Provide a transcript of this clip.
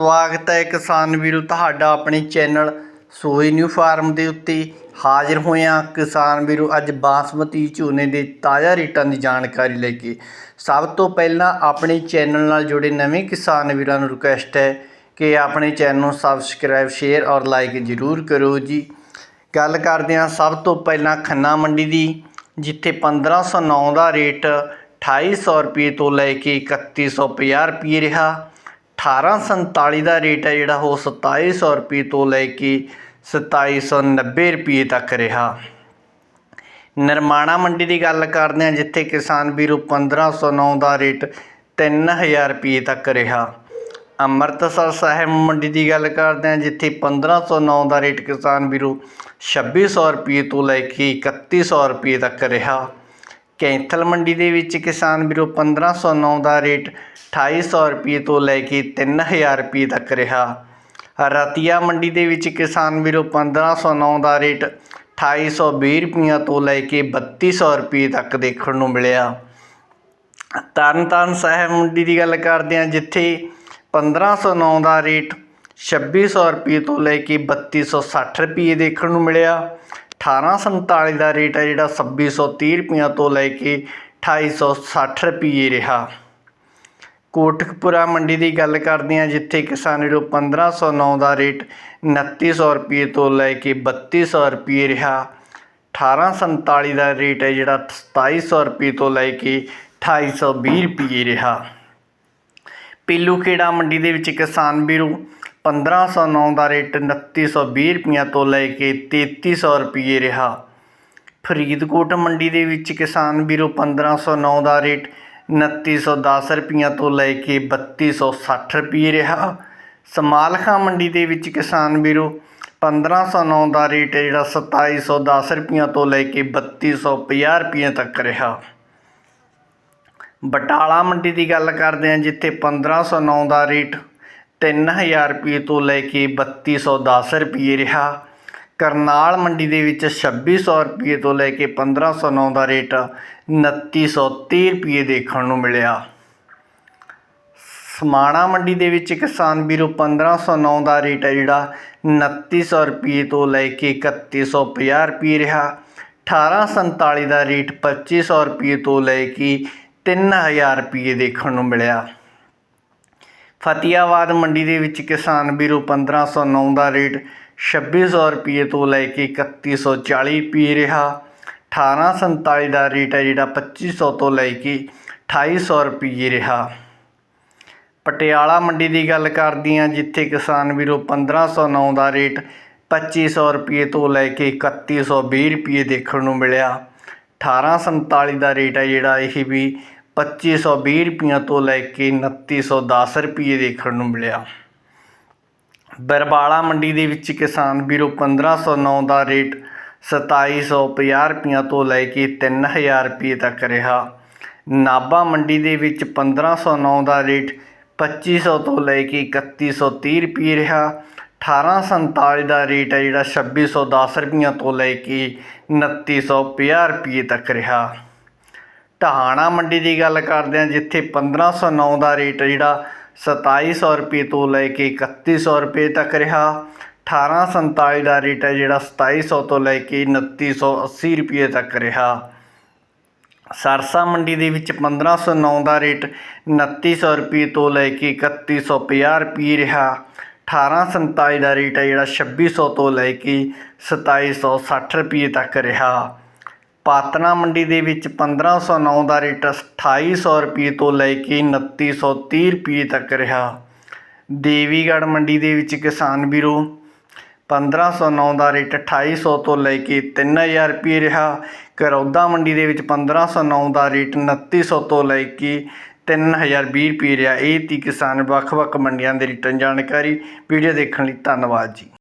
ਸਵਾਗਤ ਹੈ ਕਿਸਾਨ ਵੀਰੋ, ਤੁਹਾਡਾ ਆਪਣੇ ਚੈਨਲ ਸੋਈ ਨਿਊ ਫਾਰਮ ਦੇ ਉੱਤੇ ਹਾਜ਼ਰ ਹੋਇਆ। ਕਿਸਾਨ ਵੀਰੋ, ਅੱਜ ਬਾਸਮਤੀ ਝੋਨੇ ਦੇ ਤਾਜ਼ਾ ਰੇਟਾਂ ਦੀ ਜਾਣਕਾਰੀ ਲੈ ਕੇ ਸਭ ਤੋਂ ਪਹਿਲਾਂ ਆਪਣੇ ਚੈਨਲ ਨਾਲ ਜੁੜੇ ਨਵੇਂ ਕਿਸਾਨ ਵੀਰਾਂ ਨੂੰ ਰਿਕੁਐਸਟ ਹੈ ਕਿ ਆਪਣੇ ਚੈਨਲ ਨੂੰ ਸਬਸਕ੍ਰਾਈਬ ਸ਼ੇਅਰ ਔਰ ਲਾਈਕ ਜ਼ਰੂਰ ਕਰੋ ਜੀ। ਗੱਲ ਕਰਦੇ ਹਾਂ ਸਭ ਤੋਂ ਪਹਿਲਾਂ ਖੰਨਾ ਮੰਡੀ ਦੀ, ਜਿੱਥੇ 1509 ਦਾ ਰੇਟ 2800 ਰੁਪਏ ਤੋਂ ਲੈ ਕੇ 3150 ਰੁਪਏ ਰਿਹਾ। 1847 ਦਾ ਰੇਟ ਹੈ ਜਿਹੜਾ, ਉਹ 2700 ਰੁਪਏ ਤੋਂ ਲੈ ਕੇ 2790 ਰੁਪਏ ਤੱਕ ਰਿਹਾ। ਨਿਰਮਾਣਾ ਮੰਡੀ ਦੀ ਗੱਲ ਕਰਦੇ ਹਾਂ, ਜਿੱਥੇ ਕਿਸਾਨ ਵੀਰੋ 1509 ਦਾ ਰੇਟ 3000 ਰੁਪਏ ਤੱਕ ਰਿਹਾ। ਅੰਮ੍ਰਿਤਸਰ ਸਾਹਿਬ ਮੰਡੀ ਦੀ ਗੱਲ ਕਰਦੇ ਹਾਂ, ਜਿੱਥੇ 1509 ਦਾ ਰੇਟ ਕਿਸਾਨ ਵੀਰੋ 2600 ਰੁਪਏ ਤੋਂ ਲੈ ਕੇ 3100 ਰੁਪਏ ਤੱਕ ਰਿਹਾ। ਕੈਂਥਲ ਮੰਡੀ ਦੇ ਵਿੱਚ ਕਿਸਾਨ ਵੀਰੋ 1509 ਦਾ ਰੇਟ 2800 ਰੁਪਏ ਤੋਂ ਲੈ ਕੇ 3000 ਰੁਪਏ ਤੱਕ ਰਿਹਾ। ਰਤੀਆ ਮੰਡੀ ਦੇ ਵਿੱਚ ਕਿਸਾਨ ਵੀਰੋ 1509 ਦਾ ਰੇਟ 2820 ਰੁਪਈਆ ਤੋਂ ਲੈ ਕੇ 3200 ਰੁਪਏ ਤੱਕ ਦੇਖਣ ਨੂੰ ਮਿਲਿਆ। ਤਰਨਤਾਰਨ ਸਾਹਿਬ ਮੰਡੀ ਦੀ ਗੱਲ ਕਰਦੇ ਹਾਂ, ਜਿੱਥੇ 1509 ਦਾ ਰੇਟ 2600 ਰੁਪਏ ਤੋਂ ਲੈ ਕੇ 3260 ਰੁਪਏ ਦੇਖਣ ਨੂੰ ਮਿਲਿਆ। 1847 ਦਾ ਰੇਟ ਹੈ ਜਿਹੜਾ 2630 ਰੁਪਈਆ ਤੋਂ ਲੈ ਕੇ ਅਠਾਈ ਸੌ ਸੱਠ ਰੁਪਈਏ ਰਿਹਾ। ਕੋਟਕਪੁਰਾ ਮੰਡੀ ਦੀ ਗੱਲ ਕਰਦੇ ਹਾਂ, ਜਿੱਥੇ ਕਿਸਾਨ ਵੀਰੋ 1509 ਦਾ ਰੇਟ 2900 ਰੁਪਏ ਤੋਂ ਲੈ ਕੇ 3200 ਰੁਪਏ ਰਿਹਾ। 1847 ਦਾ ਰੇਟ ਹੈ ਜਿਹੜਾ 2700 ਰੁਪਏ ਤੋਂ ਲੈ ਕੇ 2820 ਰੁਪਏ ਰਿਹਾ। ਪੀਲੂ ਖੇੜਾ ਮੰਡੀ ਦੇ ਵਿੱਚ ਕਿਸਾਨ ਵੀਰੋ 1509 ਦਾ ਰੇਟ 2920 ਰੁਪਈਆ ਤੋਂ ਲੈ ਕੇ 3300 ਰੁਪਏ ਰਿਹਾ। ਫਰੀਦਕੋਟ ਮੰਡੀ ਦੇ ਵਿੱਚ ਕਿਸਾਨ ਵੀਰੋ 1509 ਦਾ ਰੇਟ 2910 ਰੁਪਈਆ ਤੋਂ ਲੈ ਕੇ 3260 ਰੁਪਏ ਰਿਹਾ। ਸਮਾਲਖਾ ਮੰਡੀ ਦੇ ਵਿੱਚ ਕਿਸਾਨ ਵੀਰੋ 1509 ਦਾ ਰੇਟ ਹੈ ਜਿਹੜਾ 2710 ਰੁਪਈਆ ਤੋਂ ਲੈ ਕੇ 3250 ਰੁਪਏ ਤੱਕ ਰਿਹਾ। ਬਟਾਲਾ ਮੰਡੀ ਦੀ ਗੱਲ ਕਰਦੇ ਹਾਂ, ਜਿੱਥੇ 1509 ਦਾ ਰੇਟ 3000 ਰੁਪਏ ਤੋਂ ਲੈ ਕੇ 3210 ਰੁਪਏ ਰਿਹਾ। ਕਰਨਾਲ ਮੰਡੀ ਦੇ ਵਿੱਚ 2600 ਰੁਪਏ ਤੋਂ ਲੈ ਕੇ 1509 ਦਾ ਰੇਟ 2930 ਰੁਪਏ ਦੇਖਣ ਨੂੰ ਮਿਲਿਆ। ਸਮਾਣਾ ਮੰਡੀ ਦੇ ਵਿੱਚ ਕਿਸਾਨ ਵੀਰੋ 1509 ਦਾ ਰੇਟ ਹੈ ਜਿਹੜਾ 2900 ਰੁਪਏ ਤੋਂ ਲੈ ਕੇ 3150 ਰੁਪਏ ਰਿਹਾ। 1847 ਦਾ ਰੇਟ 2500 ਰੁਪਏ ਤੋਂ ਲੈ ਕੇ 3000 ਰੁਪਏ ਦੇਖਣ ਨੂੰ ਮਿਲਿਆ। ਫਤਿਆਬਾਦ ਮੰਡੀ ਦੇ ਵਿੱਚ ਕਿਸਾਨ ਵੀਰੋ 1509 ਦਾ ਰੇਟ 2600 ਰੁਪਏ ਤੋਂ ਲੈ ਕੇ 3140 ਰੁਪਏ ਰਿਹਾ। 1847 ਦਾ ਰੇਟ ਹੈ ਜਿਹੜਾ 2500 ਤੋਂ ਲੈ ਕੇ 2800 ਰੁਪਏ ਰਿਹਾ। ਪਟਿਆਲਾ ਮੰਡੀ ਦੀ ਗੱਲ ਕਰਦੀ ਹਾਂ, ਜਿੱਥੇ ਕਿਸਾਨ ਵੀਰੋ 1509 ਦਾ ਰੇਟ 2500 ਰੁਪਏ ਤੋਂ ਲੈ ਕੇ 3120 ਰੁਪਏ ਦੇਖਣ ਨੂੰ ਮਿਲਿਆ। 1847 ਦਾ ਰੇਟ ਹੈ ਜਿਹੜਾ ਇਹ ਵੀ 2520 ਰੁਪਈਆ ਤੋਂ ਲੈ ਕੇ ਉਨੱਤੀ ਸੌ ਦਸ ਰੁਪਈਏ ਦੇਖਣ ਨੂੰ ਮਿਲਿਆ। ਬਰਬਾਲਾ ਮੰਡੀ ਦੇ ਵਿੱਚ ਕਿਸਾਨ ਵੀਰੋ 1509 ਦਾ ਰੇਟ ਸਤਾਈ ਸੌ ਪੰਜਾਹ ਰੁਪਈਆਂ ਤੋਂ ਲੈ ਕੇ ਤਿੰਨ ਹਜ਼ਾਰ ਰੁਪਈਏ ਤੱਕ ਰਿਹਾ। ਨਾਭਾ ਮੰਡੀ ਦੇ ਵਿੱਚ 1509 ਦਾ ਰੇਟ ਪੱਚੀ ਸੌ ਤੋਂ ਲੈ ਕੇ ਇਕੱਤੀ ਸੌ ਤੀਹ ਰੁਪਈਏ ਰਿਹਾ। 1847 ਦਾ ਰੇਟ ਹੈ ਜਿਹੜਾ 2610 ਰੁਪਈਆ ਤੋਂ ਲੈ ਕੇ 2950 ਰੁਪਈਏ ਤੱਕ ਰਿਹਾ। ਢਾਣਾ ਮੰਡੀ ਦੀ ਗੱਲ ਕਰਦੇ ਹਾਂ, ਜਿੱਥੇ 1509 ਦਾ ਰੇਟ ਜਿਹੜਾ 2700 ਰੁਪਏ ਤੋਂ ਲੈ ਕੇ 3100 ਰੁਪਏ ਤੱਕ ਰਿਹਾ। 1847 ਦਾ ਰੇਟ ਹੈ ਜਿਹੜਾ 2700 ਤੋਂ ਲੈ ਕੇ 2980 ਰੁਪਏ ਤੱਕ ਰਿਹਾ। ਸਰਸਾ ਮੰਡੀ ਦੇ ਵਿੱਚ 1509 ਦਾ ਰੇਟ 2900 ਰੁਪਏ ਤੋਂ ਲੈ ਕੇ 3150 ਰੁਪਏ ਰਿਹਾ। 1847 ਦਾ ਰੇਟ ਹੈ ਜਿਹੜਾ 2600 ਤੋਂ ਲੈ ਕੇ 2760 ਰੁਪਏ ਤੱਕ ਰਿਹਾ। ਪਾਤਨਾ ਮੰਡੀ ਦੇ ਵਿੱਚ 1509 ਦਾ ਰੇਟ 2800 ਰੁਪਏ ਤੋਂ ਲੈ ਕੇ 2930 ਰੁਪਏ ਤੱਕ ਰਿਹਾ। ਦੇਵੀਗੜ੍ਹ ਮੰਡੀ ਦੇ ਵਿੱਚ ਕਿਸਾਨ ਵੀਰੋ 1509 ਦਾ ਰੇਟ 2800 ਤੋਂ ਲੈ ਕੇ 3000 ਰੁਪਏ ਰਿਹਾ। ਕਰੌਦਾ ਮੰਡੀ ਦੇ ਵਿੱਚ 1509 ਦਾ ਰੇਟ 2900 ਤੋਂ ਲੈ ਕੇ 3020 ਰੁਪਏ ਰਿਹਾ। ਇਹ ਤੀ ਕਿਸਾਨ ਵੱਖ-ਵੱਖ ਮੰਡੀਆਂ ਦੇ ਰਿਟਰਨ ਜਾਣਕਾਰੀ। ਵੀਡੀਓ ਦੇਖਣ ਲਈ ਧੰਨਵਾਦ ਜੀ।